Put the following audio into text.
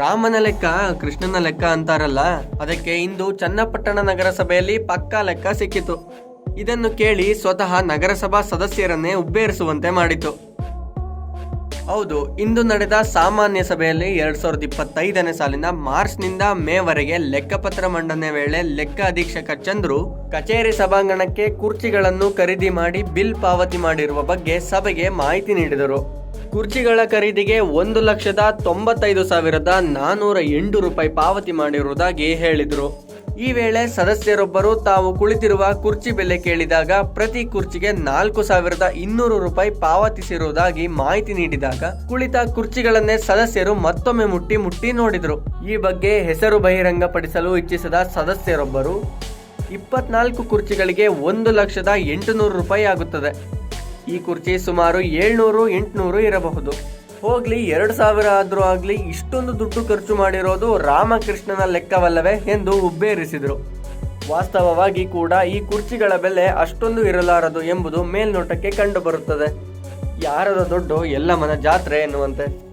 ರಾಮನ ಲೆಕ್ಕ, ಕೃಷ್ಣನ ಲೆಕ್ಕ ಅಂತಾರಲ್ಲ, ಅದಕ್ಕೆ ಇಂದು ಚನ್ನಪಟ್ಟಣ ನಗರಸಭೆಯಲ್ಲಿ ಪಕ್ಕಾ ಲೆಕ್ಕ ಸಿಕ್ಕಿತು. ಇದನ್ನು ಕೇಳಿ ಸ್ವತಃ ನಗರಸಭಾ ಸದಸ್ಯರನ್ನೇ ಉಬ್ಬೇರಿಸುವಂತೆ ಮಾಡಿತು. ಹೌದು, ಇಂದು ನಡೆದ ಸಾಮಾನ್ಯ ಸಭೆಯಲ್ಲಿ ಎರಡ್ ಸಾವಿರದ ಇಪ್ಪತ್ತೈದನೇ ಸಾಲಿನ ಮಾರ್ಚ್ನಿಂದ ಮೇವರೆಗೆ ಲೆಕ್ಕಪತ್ರ ಮಂಡನೆ ವೇಳೆ ಲೆಕ್ಕ ಅಧೀಕ್ಷಕ ಚಂದ್ರು ಕಚೇರಿ ಸಭಾಂಗಣಕ್ಕೆ ಕುರ್ಚಿಗಳನ್ನು ಖರೀದಿ ಮಾಡಿ ಬಿಲ್ ಪಾವತಿ ಮಾಡಿರುವ ಬಗ್ಗೆ ಸಭೆಗೆ ಮಾಹಿತಿ ನೀಡಿದರು. ಕುರ್ಚಿಗಳ ಖರೀದಿಗೆ ಒಂದು ಲಕ್ಷದ ತೊಂಬತ್ತೈದು ಸಾವಿರದ ನಾನೂರ ಎಂಟು ರೂಪಾಯಿ ಪಾವತಿ ಮಾಡಿರುವುದಾಗಿ ಹೇಳಿದರು. ಈ ವೇಳೆ ಸದಸ್ಯರೊಬ್ಬರು ತಾವು ಕುಳಿತಿರುವ ಕುರ್ಚಿ ಬೆಲೆ ಕೇಳಿದಾಗ ಪ್ರತಿ ಕುರ್ಚಿಗೆ ನಾಲ್ಕು ಸಾವಿರದ ಇನ್ನೂರು ರೂಪಾಯಿ ಪಾವತಿಸಿರುವುದಾಗಿ ಮಾಹಿತಿ ನೀಡಿದಾಗ ಕುಳಿತ ಕುರ್ಚಿಗಳನ್ನೇ ಸದಸ್ಯರು ಮತ್ತೊಮ್ಮೆ ಮುಟ್ಟಿ ಮುಟ್ಟಿ ನೋಡಿದರು. ಈ ಬಗ್ಗೆ ಹೆಸರು ಬಹಿರಂಗಪಡಿಸಲು ಇಚ್ಛಿಸಿದ ಸದಸ್ಯರೊಬ್ಬರು, ಇಪ್ಪತ್ನಾಲ್ಕು ಕುರ್ಚಿಗಳಿಗೆ ಒಂದು ಲಕ್ಷದ ಎಂಟುನೂರು ರೂಪಾಯಿ ಆಗುತ್ತದೆ. ಈ ಕುರ್ಚಿ ಸುಮಾರು ಏಳ್ನೂರು, ಎಂಟುನೂರು ಇರಬಹುದು. ಹೋಗ್ಲಿ, ಎರಡು ಸಾವಿರ ಆದ್ರೂ ಆಗಲಿ, ಇಷ್ಟೊಂದು ದುಡ್ಡು ಖರ್ಚು ಮಾಡಿರೋದು ರಾಮಕೃಷ್ಣನ ಲೆಕ್ಕವಲ್ಲವೇ ಎಂದು ಉಬ್ಬೇರಿಸಿದರು. ವಾಸ್ತವವಾಗಿ ಕೂಡ ಈ ಕುರ್ಚಿಗಳ ಬೆಲೆ ಅಷ್ಟೊಂದು ಇರಲಾರದು ಎಂಬುದು ಮೇಲ್ನೋಟಕ್ಕೆ ಕಂಡುಬರುತ್ತದೆ. ಯಾರದ ದುಡ್ಡು ಮನ ಜಾತ್ರೆ ಎನ್ನುವಂತೆ.